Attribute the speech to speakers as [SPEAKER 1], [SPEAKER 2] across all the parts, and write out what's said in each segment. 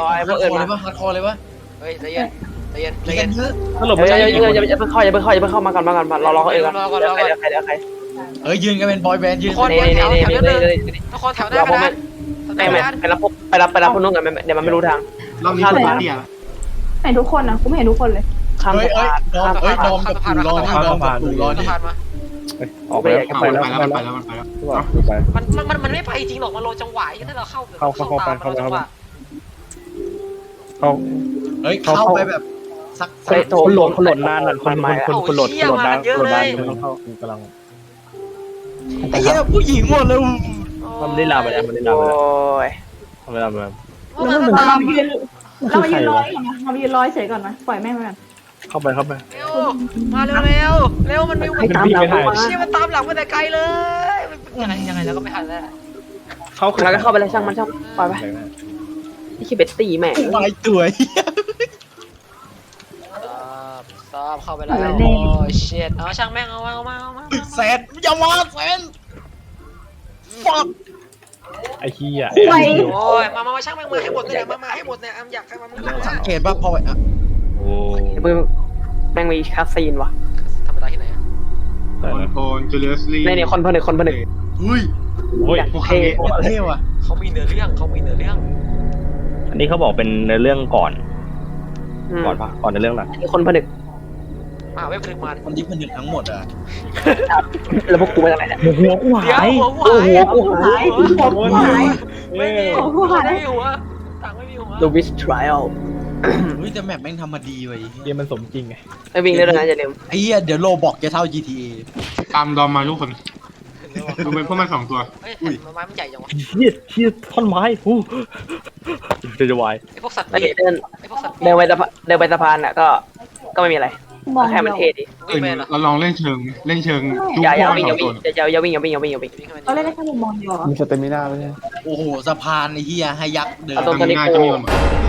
[SPEAKER 1] รอไอ้พวกอื่น
[SPEAKER 2] เล
[SPEAKER 1] มาย
[SPEAKER 2] ปะฮัดคอร์เลยปะ
[SPEAKER 3] เฮ้ยใจเย็นใจเย็นใจ
[SPEAKER 2] ตี
[SPEAKER 3] เย็
[SPEAKER 2] กันนเยอะ
[SPEAKER 4] สรุป
[SPEAKER 1] เฮ้
[SPEAKER 4] ไม่
[SPEAKER 1] ย
[SPEAKER 4] ใช่
[SPEAKER 1] อย่าอย่าอย่าเพิ่งเข้าอย่าเพิ่งเข้าอย่าเพิ่งเข้ามาก่อนมาก่อนมารอรอเขาเองก่อน
[SPEAKER 3] รอก่อนรอก่อน
[SPEAKER 1] เดี๋ยวใครเดี๋ยวใคร
[SPEAKER 2] เอ้ยยืนกันเป็นบอยแบนด์ยืน
[SPEAKER 3] คน
[SPEAKER 1] นี่นี่นี่นี่นี่นี่นี่
[SPEAKER 3] นครแถวหน้าไปนะแถ
[SPEAKER 1] ไม่
[SPEAKER 3] วห
[SPEAKER 1] ไม่
[SPEAKER 3] น้า
[SPEAKER 1] ไปรับพวกไปรับไปรับคนนู้นกันไม่ไม่เดี๋ยวมันไม่รู้ทาง
[SPEAKER 5] รอบนี้ผมเตี้ย
[SPEAKER 6] เห็นทุกคนนะกูไม่เห็นทุกคนเลย
[SPEAKER 1] ข้าม
[SPEAKER 2] เฮ้ย
[SPEAKER 1] สะ
[SPEAKER 2] เอ้ย
[SPEAKER 1] พาน
[SPEAKER 2] ดอม
[SPEAKER 1] ข้าม
[SPEAKER 2] เอ้ย
[SPEAKER 1] สะ
[SPEAKER 2] ดอ
[SPEAKER 1] พาน
[SPEAKER 2] มกับปู่รอนี่ดอมกับปู่รอ
[SPEAKER 3] สะ
[SPEAKER 2] นี่
[SPEAKER 3] พานมา
[SPEAKER 4] ออกไปแล้ว
[SPEAKER 5] เอาไปแล้วไปแล้วไปแล้วไปแล้ว
[SPEAKER 4] ไป
[SPEAKER 3] มันมันมันมันไม่ไปจริงหรอกมันโลจังหวะถ้าเราเข้า
[SPEAKER 4] เข้าเข้าเข้าไปเข้าไป
[SPEAKER 3] จังหวะ
[SPEAKER 4] เขา
[SPEAKER 2] เฮ้ยเข้าไปแบบสัก
[SPEAKER 1] เฮ้ยโถ
[SPEAKER 4] คนโหลดคนโหลดนานอะคนคนคนคนโหลดคนโหลดนานคนโหลดนานต้องเข้ากำลัง
[SPEAKER 2] ไอ้เหี้ยผู้หญิงหมดเลย
[SPEAKER 4] มันได้ลาไปแล้วมันได้ลา
[SPEAKER 1] โอ้
[SPEAKER 4] ไปแล้ว
[SPEAKER 1] ย
[SPEAKER 4] ทำไมลาไปแล้ว
[SPEAKER 6] เรามายืนเรามายืนร้อยก่อนนะเรามายืนร้อยเฉยก่อนนะปล่อยแม่งไปก่อน
[SPEAKER 4] เข้าไปเข้าไป
[SPEAKER 3] เร็วมาเร็วเร็วเร็วมันมี
[SPEAKER 1] ให้ตามหลังกูมา
[SPEAKER 3] เชี่ยมันตามหลังมาแต่ไกลเลยยังไงยังไงแล้วก็ไม่ทันแล้ว
[SPEAKER 4] เข้า
[SPEAKER 1] แล้วก็เข้าไปเลยช่างมันช่างปล่อยไป นี่คิดเบ็ตตี้แม่
[SPEAKER 2] วายตัว
[SPEAKER 3] ซอบเข้าไปแล้ว โอ้เชิดเอาช่างแม่งเอามาเอามาเอามา
[SPEAKER 2] แซนอย่ามาแซนฟัก
[SPEAKER 4] ไอ้ขี้อะ
[SPEAKER 3] โอ้ยมามามาช่างแม่งมาให้หมดเนี่ยมามาให้หมดเนี่ยออยากให้มันมึง
[SPEAKER 2] สังเกตป่ะพออะ
[SPEAKER 4] โอ้
[SPEAKER 1] เพิ่งแม่งมีคาซีนวะ
[SPEAKER 3] ธรรมดาที่ไหน
[SPEAKER 4] แต่
[SPEAKER 5] คอนโทนจูเลียสลี
[SPEAKER 1] นี่นี่คนผนึกคนผนึก
[SPEAKER 2] เฮ้ย
[SPEAKER 4] โอ้ย
[SPEAKER 1] โอเค
[SPEAKER 2] โคตรเท่ว่ะ
[SPEAKER 3] เขามีเนื้อเรื่องเขามีเนื้อเรื่อง
[SPEAKER 4] อันนี้เขาบอกเป็นในเรื่องก่อน
[SPEAKER 1] อืม
[SPEAKER 4] ก่อนปะก่อนในเรื่องหลัง
[SPEAKER 1] นี่คนผนึก
[SPEAKER 3] มาเว็บพลึกมัน
[SPEAKER 2] คนที่ผนึกทั้งหมดอะ
[SPEAKER 1] แล้วพวกกูมาจากไหนเนี่ย
[SPEAKER 4] หัวกูหาย
[SPEAKER 3] เดี๋ยวหัว
[SPEAKER 1] โอ้โห
[SPEAKER 3] หัว
[SPEAKER 1] กูหาย
[SPEAKER 6] หัวกูหาย
[SPEAKER 3] ไม่มี
[SPEAKER 6] หัวกูหาย
[SPEAKER 3] ไม่มีหัวต่างไม่มีหัว
[SPEAKER 1] The Witch Trial
[SPEAKER 2] เฮ้ยแต่แมปแม่งทำมาดีเว้ย
[SPEAKER 4] เกมมันสมจริงไง
[SPEAKER 1] ไอ้วิ่งได้ด้วยนะอย่าลืม
[SPEAKER 2] ไอ้เหี้ยเดี๋ยวโลบอกจะเท่า GTA
[SPEAKER 5] ตามดอมมาทุกคน ดูเป็นพวกมันสองตัว
[SPEAKER 3] เฮ้ยมันไม้มันใหญ่จังวะ
[SPEAKER 4] เฮียเฮียท่อนไม้ฮู้จะจะวาย
[SPEAKER 3] ไอพวกสัตว์
[SPEAKER 1] แล้ว
[SPEAKER 3] ปี
[SPEAKER 1] เดิน
[SPEAKER 3] ไอพวกสัตว์ปี
[SPEAKER 1] เดินไปสะพานเดินไปสะพานอะก็ก็ไม่มีอะไร
[SPEAKER 6] มอง
[SPEAKER 1] แค่มันเท่ดี
[SPEAKER 3] วิ่งไปเหรอ
[SPEAKER 5] เราลองเล่นเชิง เล่นเชิงดู
[SPEAKER 1] อย่า
[SPEAKER 5] พ
[SPEAKER 1] อย่าว
[SPEAKER 5] กมัน
[SPEAKER 1] วิ่ง
[SPEAKER 5] ส
[SPEAKER 1] อ
[SPEAKER 5] อย่าง
[SPEAKER 1] วิ่
[SPEAKER 5] ตัว
[SPEAKER 1] งอย่าวิ่งอย่าวิ่งอย่าวิ่งอย่าวิ่งอย่าวิ่ง
[SPEAKER 3] วิ่งเข้ามา
[SPEAKER 6] เราเล่นได้แค่มุมมองเดียวเหรอ
[SPEAKER 4] มีสเตมิน่าไหมเนี่ย
[SPEAKER 2] โอ้โหสะพานไอ้เหี้ยให้ยักษ์เดิน
[SPEAKER 1] เอาตรง
[SPEAKER 5] ทำง่ายจะมีมัน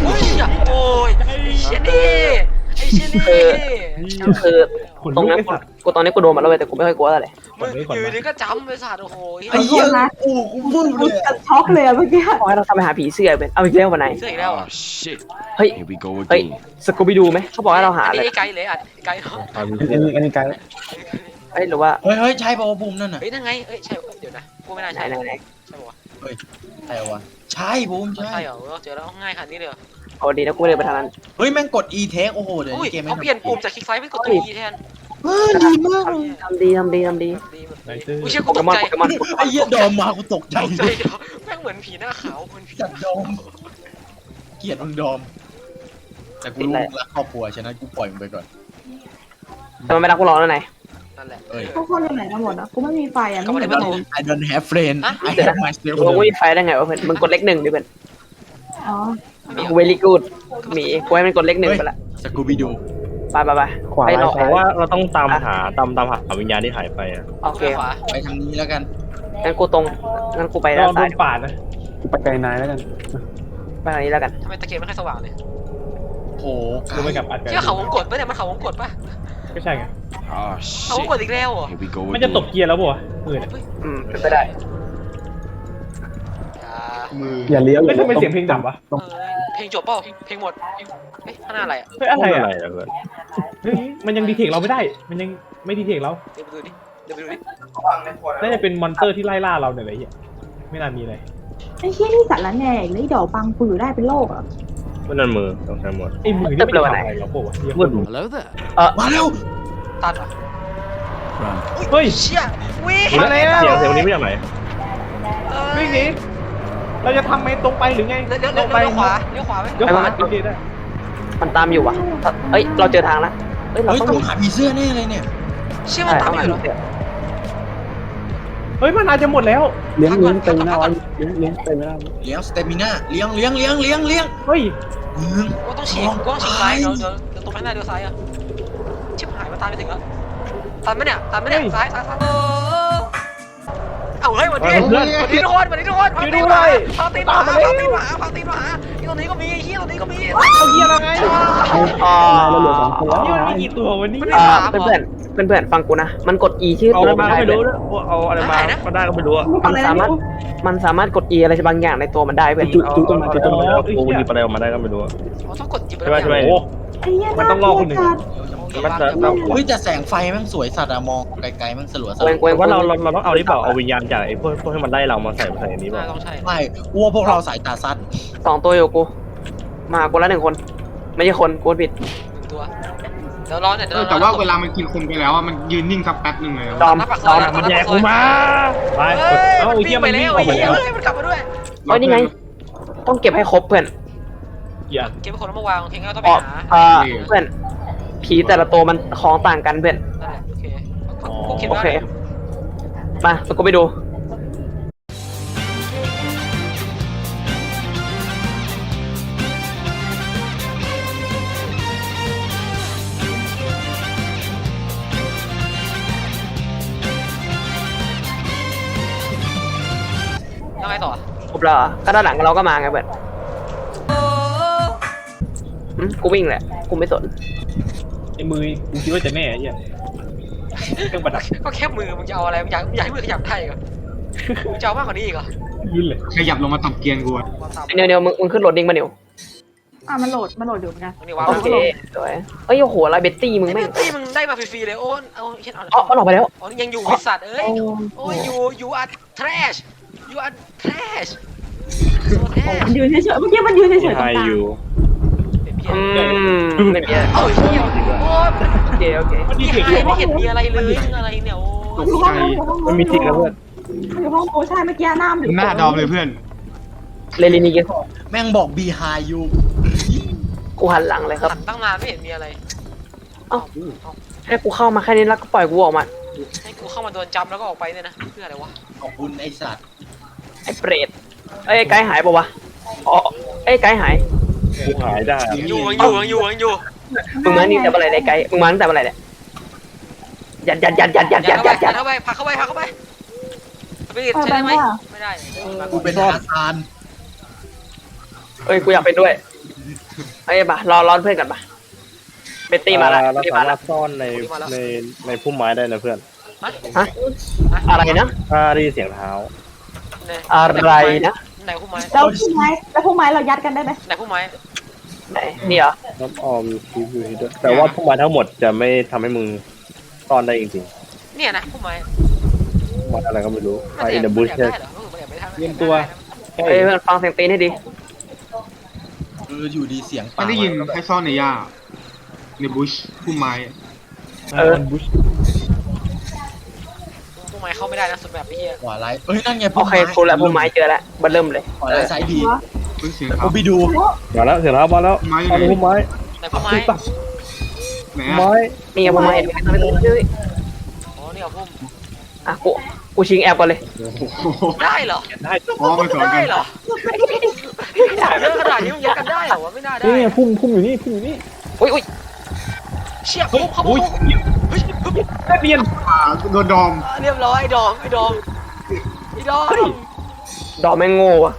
[SPEAKER 3] โอ้ยโอ้ยไอ้เชี่ยนี่ไอ้เชี่ยนี่
[SPEAKER 1] คือ
[SPEAKER 4] ขน
[SPEAKER 1] ตรง
[SPEAKER 4] ลุก
[SPEAKER 1] นั้น
[SPEAKER 4] ไอ้สัตว์
[SPEAKER 1] กูตอนนี้กูโดนมาแล้วเว้ยแต่กูไม่ค่อยกลัวอะไร
[SPEAKER 3] มึงอยู่ดีก็จำไปสัตว์โอ้โห
[SPEAKER 2] ไอ้เหี้ยโอ้กูพูดเล
[SPEAKER 6] กู
[SPEAKER 2] ย
[SPEAKER 6] จะช็อกเลยอะเมื่อกี้
[SPEAKER 1] ขอให้เราทำไปหาผีเสื้อเป็นเอาอีกแล้ววันไหน
[SPEAKER 3] เสื้ออีกแล้ว
[SPEAKER 7] Oh shit.
[SPEAKER 1] เฮ้ย
[SPEAKER 7] Here we go
[SPEAKER 1] เฮ้ย
[SPEAKER 7] again.
[SPEAKER 1] สกูบิดูไหมเขาบอกให้เราหา
[SPEAKER 3] อัน
[SPEAKER 1] เลย
[SPEAKER 3] นี้ไกลเลยอะไกลเนาะ
[SPEAKER 4] อันนี้อันนี้ไกล
[SPEAKER 1] เฮ้ยหรือว่า
[SPEAKER 2] เฮ้ยเฮ้ยใช่ป่าวะบูมนั่นน่ะ
[SPEAKER 3] เฮ้ยนั่นไงเอ้ยใช่เดี๋ยวนะกูไม่น่า
[SPEAKER 1] ไหน
[SPEAKER 3] ใช่
[SPEAKER 1] ไหนไหน
[SPEAKER 3] ใช่ปะวะ
[SPEAKER 2] ใช่วะใช่บูมใช่
[SPEAKER 3] ใช่เหรอเจอแล้วง่ายขนาดนี้เลยเหรอ
[SPEAKER 1] โอ้ดีนะกูไม่เดินไปทางนั้น
[SPEAKER 2] เฮ้ยแม่งกด e take โอ้โหเดี๋ยว
[SPEAKER 3] อุ้ย
[SPEAKER 2] นี้เกมแม่
[SPEAKER 3] เขา
[SPEAKER 2] ง
[SPEAKER 3] เปลี่ยนปุ่มจากคลิกซ้ายเป็นกดตัว E แทน
[SPEAKER 2] เฮ้ยดีมากเลย
[SPEAKER 1] ทำดีทำดีทำดี
[SPEAKER 3] ดีแบบอุ้ยเชื่อกู
[SPEAKER 1] โปเก
[SPEAKER 3] ตก
[SPEAKER 1] มอน
[SPEAKER 3] ใจ
[SPEAKER 1] โปเกมอน
[SPEAKER 2] ไอ้เหี้ยดอมมากูตกใจ
[SPEAKER 3] ตกใจเดี๋ยวแม่งเหมือนผีหน้าขาวเหมือนผี
[SPEAKER 2] จัดดอม เกลียดมึงดอม แต่กูรู้มึงรักครอบครัวฉะนั้นกูปล่อยมึงไปก่อน
[SPEAKER 1] แต่มันไม่รักกูหรอกนั่นไหน
[SPEAKER 3] นั่นแหละ
[SPEAKER 2] เอ้ย
[SPEAKER 6] ทุกคนอยู่ไหนกันหมดอะกูไม่มีไฟอะ
[SPEAKER 3] เขาไม่
[SPEAKER 6] ไม่
[SPEAKER 3] ได้
[SPEAKER 6] เห็น
[SPEAKER 3] ประตู
[SPEAKER 2] I don't have friend I have myself
[SPEAKER 1] กูไม่มีไฟได้ไงวะเพื่อนมึงกดเลขหนึ่งดิเพื่อน
[SPEAKER 6] อ๋อ
[SPEAKER 1] เวลี่กูดมีกูให้มันกดเลขหนึ่งไปละ
[SPEAKER 2] สกูบิดู
[SPEAKER 1] ไปไปไป
[SPEAKER 4] ขวา
[SPEAKER 1] ไปรอ
[SPEAKER 4] เพราะว่าเราต้องตามหาตามตามหาวิญญาณที่หายไปอะ
[SPEAKER 1] โอเค
[SPEAKER 3] ขวา
[SPEAKER 2] ไปทางนี้แล้วกัน
[SPEAKER 1] งั้นกูตรงงั้นกูไป
[SPEAKER 4] เรา
[SPEAKER 1] ด้าน
[SPEAKER 4] โด
[SPEAKER 1] ซ้าย
[SPEAKER 4] นปาดนะกูไปไกลนายแล้วกัน
[SPEAKER 1] ไปทางนี้แล้วกัน
[SPEAKER 3] ทำไมตะเกียบไม่ค่อยสว่างเลย
[SPEAKER 2] โห
[SPEAKER 4] กูไม่กลับอัดกัน
[SPEAKER 3] เชื่อเขาวงกดปะเนี่ยมันเขาวงกดปะ
[SPEAKER 4] ไม่ใช่ไง
[SPEAKER 7] Oh
[SPEAKER 3] เขาวง
[SPEAKER 7] shit.
[SPEAKER 3] กดอีกแล้วเหรอ
[SPEAKER 7] Here we go
[SPEAKER 4] มันจะ
[SPEAKER 7] again.
[SPEAKER 4] ตกเกียร์แล้วป่ะมือเนี่ย
[SPEAKER 1] อืมเป็นไปได้
[SPEAKER 5] มือ
[SPEAKER 4] อย่าเลี้ยวไม่ทำไมเสียงเพลงดับวะ
[SPEAKER 3] เออเพลงจบเปล่าเพลงหมดเอ๊ะข้างหน้าอะไรอะ
[SPEAKER 4] เฮ้ยอะไรอะเฮ้ยมันยังดีเทคเราไม่ได้ มันยังไม่ดีเทคเรา
[SPEAKER 3] เดี๋ยวไปดูดิเดี๋ยวไปดูดิ
[SPEAKER 4] น่าจะเป็นมอนเตอร์ที่ไล่ล่าเราเนี่ยอะไรเงี้ยไม่น่ามีเลย
[SPEAKER 6] ไอ้เชี่ยนี่สัตว์ละแหน่เลยดอกปังปือได้เป็นโรคเหรอ
[SPEAKER 4] มันนั่นมือต้องใช้มือไอ้มือนี่ไม่ได้ทำอะไรเราปะวะเหี้ย
[SPEAKER 7] Hello there.
[SPEAKER 2] มาเร็ว
[SPEAKER 3] ตัดอะ
[SPEAKER 7] Run.
[SPEAKER 4] เฮ้ย
[SPEAKER 3] เชี่ยวิ่ง
[SPEAKER 4] มาแล้ว เสียงเสียงนี้ไม่จากไหน
[SPEAKER 3] เออ
[SPEAKER 4] วิ่งหนี เราจะทำไงตรงไปหรือไง
[SPEAKER 3] เลี้ยวเลี้ยว
[SPEAKER 4] ต
[SPEAKER 3] เลี้
[SPEAKER 4] ร
[SPEAKER 3] ยว
[SPEAKER 4] งไป
[SPEAKER 3] เลี้ยวขวาเลี้ยวขวาไหม
[SPEAKER 4] เดี๋ยวขวาโอเคได้
[SPEAKER 1] มันตามอยู่ว่ะเอ้ย เราเจอทางแล้วเอ้ย เรา
[SPEAKER 2] เฮ้ย
[SPEAKER 1] ต้อง
[SPEAKER 2] ต้องหาผีเสื้อแน่เลยเนี่ย
[SPEAKER 3] เชี่ยมันตามอยู่เหรอ
[SPEAKER 4] เฮ้ยมันอาจจะหมดแล้ว
[SPEAKER 3] เลี้ยงเลี้ยงเต็มหน้าไว้
[SPEAKER 4] เลี้ยงเลี้ยงเต็มไม่ได้
[SPEAKER 2] เลี้ยงสเตมิน่าเลี้ยงเลี้ยงเลี้ยงเลี้ยงเลี้ยง
[SPEAKER 4] เฮ้ย
[SPEAKER 2] เลี้ยง
[SPEAKER 3] กูต้องฉีกกูต้องฉีกซ้ายเดี๋ยวเดี๋ยวเดี๋ยวตรงข้างหน้าเดี๋ยวซ้ายอะชิบหายมาตามไปถึงแล้วตันไหมเนี่ยตันไหมเนี่ยซ้ายซ้ายซ้าย เอาเฮ้ยวันนี้วันนี้ทุกคนวันนี้ทุกคนพาตีนมาพาตีนมาพาตีนมาพาตีนมาที่ตรงนี้ก็มีเฮียตรงนี้ก็มี
[SPEAKER 4] เอาเฮียอะไรไง
[SPEAKER 1] อ่า
[SPEAKER 4] นี่มันมีกี่ตัววันนี้
[SPEAKER 1] อ่าเพื่อนเพื่อนเพื่อนฟังกูนะ มันกด E ชื่อ
[SPEAKER 8] อา
[SPEAKER 1] ตัว
[SPEAKER 8] มา
[SPEAKER 1] มันได้เพื่
[SPEAKER 8] รู้
[SPEAKER 1] อน
[SPEAKER 8] นะว่าเอาอะไรมาก็ได้ก็ไม่รู้อะ
[SPEAKER 1] มันสามารถ มันสามารถกด E อะไรบางอย่างในตัวมันได้เพื่อน
[SPEAKER 8] จุดจุดต้นไม้จุดต้นไม้แล้วกูหยิบอะไรออกมาได้ก็ไม่รู้อะ
[SPEAKER 3] ต้องกดหยิบ
[SPEAKER 8] ใช่ไหมใช่ไหม
[SPEAKER 6] ไอ้เหี้ย
[SPEAKER 4] มันต้องรอคนหนึ่งา
[SPEAKER 8] มันจะต้อง
[SPEAKER 2] เฮ้ยแต่แสงไฟแม่งสวยสัตว์อะมองไกลๆแม่งสลัวส
[SPEAKER 1] เว้
[SPEAKER 2] ลั
[SPEAKER 1] ง
[SPEAKER 2] ว
[SPEAKER 1] เว้ง
[SPEAKER 8] ว่าเราเราเราต้องเอานี่เปล่าเอาวิญญาณจากไอ้พวกพวกให้มันไล่เรามาใส่ใส่อันนี้เป
[SPEAKER 3] น่า
[SPEAKER 8] ล่า
[SPEAKER 3] ต้องใช่
[SPEAKER 2] ไม่อ้วพวกเราสายตาสั้น
[SPEAKER 1] สองตัวอยู่กู มากูละหนึ่งคน ไม่ใช่คนกูผิด
[SPEAKER 3] หนึ่งตัวเดี๋ยวรอเนี่ย
[SPEAKER 5] เอ
[SPEAKER 3] เดี๋ยว
[SPEAKER 5] อแต่ว่าเวลามันกินคนไปแล้วอะมันยืนนิ่งสักแป๊บหนึ่งเลย
[SPEAKER 1] ดอม
[SPEAKER 3] นับปากซ
[SPEAKER 1] ด
[SPEAKER 3] อ
[SPEAKER 1] อยม
[SPEAKER 8] มันแยกกูมาไป
[SPEAKER 3] เฮ้ย
[SPEAKER 4] เอ้า
[SPEAKER 3] มัน
[SPEAKER 4] ไอ้เหี้
[SPEAKER 3] วิ่
[SPEAKER 4] ย
[SPEAKER 3] ง
[SPEAKER 4] มั
[SPEAKER 3] ไป
[SPEAKER 4] นวิ่
[SPEAKER 3] แล้
[SPEAKER 4] ง
[SPEAKER 3] ว
[SPEAKER 4] ออก
[SPEAKER 3] ไอ้
[SPEAKER 4] ไปแล้ว
[SPEAKER 3] เหี้ยเฮ้ยมันกลับมาด้วย
[SPEAKER 1] เอ้ยนี่ไง ต้องเก็บให้ครบเพื่อน
[SPEAKER 4] อย่า
[SPEAKER 3] เก็บไปคนแล้วมาวางโอเคงั้นเราต้องไป
[SPEAKER 1] อ๋อ
[SPEAKER 3] หา
[SPEAKER 1] เอ่อเพื่อนผีแต่ละตัวมันของต่างกันเพื่อน
[SPEAKER 3] นั่นแหละโอเคกูคิด
[SPEAKER 1] โอ
[SPEAKER 3] ว่า
[SPEAKER 1] เค มาแล้วกูไปดู
[SPEAKER 3] แล้วไงต่อ
[SPEAKER 1] ครบแล้วเหรอก็ด้านหลังเราก็มาไงเพื่อน หึกูวิ่งแหละ กูไม่สน
[SPEAKER 4] ไอ้มือกูคิดว่าจะแน่ไอ้เหี้ยเครื่องประดับ
[SPEAKER 3] ก็แค่มือมึงจะเอาอะไรมึงอยากมึงอยากให้มือขยับได้เหรอมึงจะเอามากกว่านี้อีกเหรอ
[SPEAKER 4] ยื่นเลย
[SPEAKER 5] ขยับลงมาตับเกียนกูอะ
[SPEAKER 3] วางตาม
[SPEAKER 1] เนียวเนียวมึงมึงขึ้นโหลดดิ้งมาเนียว
[SPEAKER 6] อะมันโหลดมันโหลดอยู่เหมือนกัน
[SPEAKER 3] มึงนี่วาง
[SPEAKER 1] โอเคสวยเอ้ยโอ้โหอะไรเบตตี้มึง
[SPEAKER 3] ไอ้
[SPEAKER 1] แม่ง
[SPEAKER 3] เบตตี้มึงได้มาฟรีๆเลยโอ้นเอาเช่นเอา
[SPEAKER 1] อ๋อมันออกไปแล้ว
[SPEAKER 3] อ๋อยังอยู่ไอสัตว์เอ้ยโอ้ยอยู่อยู่อัด trash อยู่อัด trash โซแท้
[SPEAKER 6] มันยืนเฉยๆเมื่อกี้มันยืนเฉยๆตรง
[SPEAKER 8] ไฮ
[SPEAKER 6] กลาง
[SPEAKER 8] อยู่
[SPEAKER 3] เป็นเพี้ย
[SPEAKER 1] อืมไม่มีอะไร
[SPEAKER 3] เอ้ยเหี้ยโอ้ย
[SPEAKER 1] โอเคโอเค
[SPEAKER 4] มันมี
[SPEAKER 3] พี่
[SPEAKER 4] เสียง
[SPEAKER 3] ไฮไม่เห็นมีอะไรเลยอะไรเนี่ยโอ้
[SPEAKER 5] ต
[SPEAKER 3] ย
[SPEAKER 5] ก
[SPEAKER 6] อยู่
[SPEAKER 5] ใจ
[SPEAKER 6] ห้องนู้นอยู่ห้องนู้น
[SPEAKER 8] มันมีจริงนะเพื่อน
[SPEAKER 6] มันอยู่ห้องโอ้ใช่เมื่อกี้หน้ามันอยู่
[SPEAKER 5] หน้าดอมเลยเพื่อน
[SPEAKER 1] เลลินีกิ
[SPEAKER 2] แม่งบอก behind you
[SPEAKER 1] กูหันหลังเลยครับ
[SPEAKER 3] หันตั้งนานไม่เห็นมีอะไร
[SPEAKER 1] เอ้าให้กูเข้ามาแค่นี้แล้วก็ปล่อยกูออกมา
[SPEAKER 3] ให้กูเข้ามาโดนจำแล้วก็ออกไปเนี่ยนะเพื่ออะไรวะ
[SPEAKER 2] ขอบคุณไอ้สัตว์
[SPEAKER 1] ไอ้เปรตเอ้ยไกด์หายปะวะอ๋อเอ้ยไกด์หาย
[SPEAKER 8] กูหายได้
[SPEAKER 3] อยู่ยังอยู่ยังอยู่ยังอยู่
[SPEAKER 1] มึงมานี่แต่เมื่อไหร่เนี่ยไกด์มึงมาตั้งแต่เมื่อไหร่เนี่ยยัดยัดยัดยัดยัด
[SPEAKER 3] ยั
[SPEAKER 1] ยั
[SPEAKER 3] ด
[SPEAKER 1] ดยัดยัด
[SPEAKER 3] เข้าไปพักเข้าไปพักเข้าไปสปิริตใช้ได้ไหมไม่ได้
[SPEAKER 2] กูเป็นทาซาน
[SPEAKER 1] เอ้ยกูอยากเป็นด้วยเอ้ยมารอรอเพื่อนกันปะเบตตี้มาละ
[SPEAKER 8] เรา
[SPEAKER 1] เบตตี้
[SPEAKER 8] สา
[SPEAKER 1] มา
[SPEAKER 8] มา
[SPEAKER 1] ละ
[SPEAKER 8] รถซ่อนในในในพุ่มไม้ได้นะเพื่อน
[SPEAKER 1] ฮะอะไรนะ
[SPEAKER 8] ถ้าได้ยินเสียงเท้า
[SPEAKER 1] อะไรนะ
[SPEAKER 3] ไห นพุ่มไม้
[SPEAKER 6] แล้วพุ่มไม้แล้วพุ่มไม้เรายัดกันได้ไหม
[SPEAKER 3] ไหนพุ่มไม้
[SPEAKER 1] ไหนนี่เหรอ
[SPEAKER 8] น้ำออมคิวอยู่ที่ด้วยแต่ว่าพุ่มไม้ทั้งหมดจะไม่ทำให้มึงซ่อนได้จริง
[SPEAKER 3] เนี่ยนะพุ่มไม้
[SPEAKER 8] ๆพุ่มไม้อะไรก็ไม่รู้ไฟอินเดอะบุช
[SPEAKER 3] ได้เหรอมันแอบไปทาง
[SPEAKER 4] เตรียมตัว
[SPEAKER 1] เอ้ยเพื่อนฟังเสียงตีนให้ดี
[SPEAKER 2] เอออยู่ดีเสียง
[SPEAKER 5] มันได้ยินให้ซ่อนในหญ้าในบุชพุ่มไม้
[SPEAKER 1] เออ
[SPEAKER 4] บุช
[SPEAKER 3] พุ่ม ไม้เข้าไม่ได้นะสุดแบบไอ้เหี้ย
[SPEAKER 2] ขวาไลท์เอ้ยนั่นไง
[SPEAKER 1] โอเคกูแล้วพุ่มไม้เจอแล้วบันเริ่มเลย
[SPEAKER 2] ขวาไลท์ซ้ายดี
[SPEAKER 5] เพิ่งเสียง
[SPEAKER 2] กู
[SPEAKER 5] เขา
[SPEAKER 2] ไปดู
[SPEAKER 8] มาแล้วเสียงเท้ามาแล้ว
[SPEAKER 5] ไม้อยู่
[SPEAKER 8] เอา
[SPEAKER 5] ไหน
[SPEAKER 8] พุ่มไม้
[SPEAKER 3] ไหนพุ่มไม้
[SPEAKER 5] ไหน
[SPEAKER 8] พุ่ม
[SPEAKER 5] อะ
[SPEAKER 8] ไม้
[SPEAKER 1] นี่ไงพุ่มไม้ไม่ต้องไม่ต้องไม่ต้อง
[SPEAKER 3] อ๋อนี่เอาพุ่ม
[SPEAKER 1] อะกูกูชิงแอบก่อนเลย
[SPEAKER 5] โอ้โห
[SPEAKER 3] ได้เหรอ
[SPEAKER 4] ได้
[SPEAKER 5] อ๋อมาสอนกั
[SPEAKER 3] ได้
[SPEAKER 5] น
[SPEAKER 3] เหรอเยอะขนาดนี้มึงยัดกันได้เหรอวะไม่น่าได้
[SPEAKER 4] นี่ไงพุ่มพุ่มอยู่นี่พุ่มอยู่นี่
[SPEAKER 1] อุ้ยอุ้ย
[SPEAKER 3] เชี่ยพุ่มเขาพุ่มเฮ้ย
[SPEAKER 4] แค่ เรียน
[SPEAKER 5] อ่าโดนดอม
[SPEAKER 3] เรียบร้อยไอ้ดอมไอ้ดอมไอ้ดอม
[SPEAKER 1] ดอกแมงโง่อะ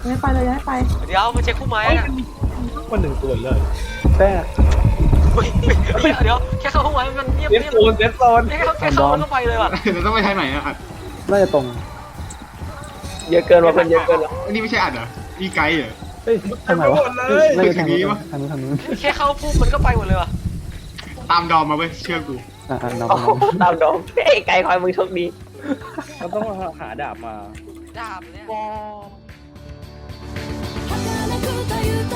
[SPEAKER 6] ยังไม่ไปเลยยังไม่ไป
[SPEAKER 3] เดี๋ยวมาเช็คพุ่มไม้นะ
[SPEAKER 4] มันหนึ่งตัวเลยแต่
[SPEAKER 3] เฮ้ยเดี๋ยวแค่เข้าพุ่มไม้มันเงียบ
[SPEAKER 4] เซฟ
[SPEAKER 3] เงียบ
[SPEAKER 4] โซนเซฟโซน
[SPEAKER 3] แค่เข้าแค่เข้าแล้วก็ไปเลยว่ะ
[SPEAKER 5] เราต้องไปทางไหนอะอัด
[SPEAKER 4] น่าจะตรง
[SPEAKER 1] เยอะเกินว่ะเพื่อนเยอะเกินว่ะ
[SPEAKER 5] อันนี้ไม่ใช่อัดเหรอนี่ไกด์เหรอ
[SPEAKER 4] เฮ้ยทำไมวะ
[SPEAKER 5] คือทางนี้วะ
[SPEAKER 4] ทางนู้นทางนู้น
[SPEAKER 3] แค่เข้าพุ่มมันก็ไปหมดเลยว่ะ
[SPEAKER 5] ตามดอมมาเว้ยเชื่อกู
[SPEAKER 1] ตามดอมเฮ้ไกลคอยมึงโชคดี
[SPEAKER 8] เราต้องหาดาบมา
[SPEAKER 3] ดาบเนี่ย「
[SPEAKER 9] 儚くと」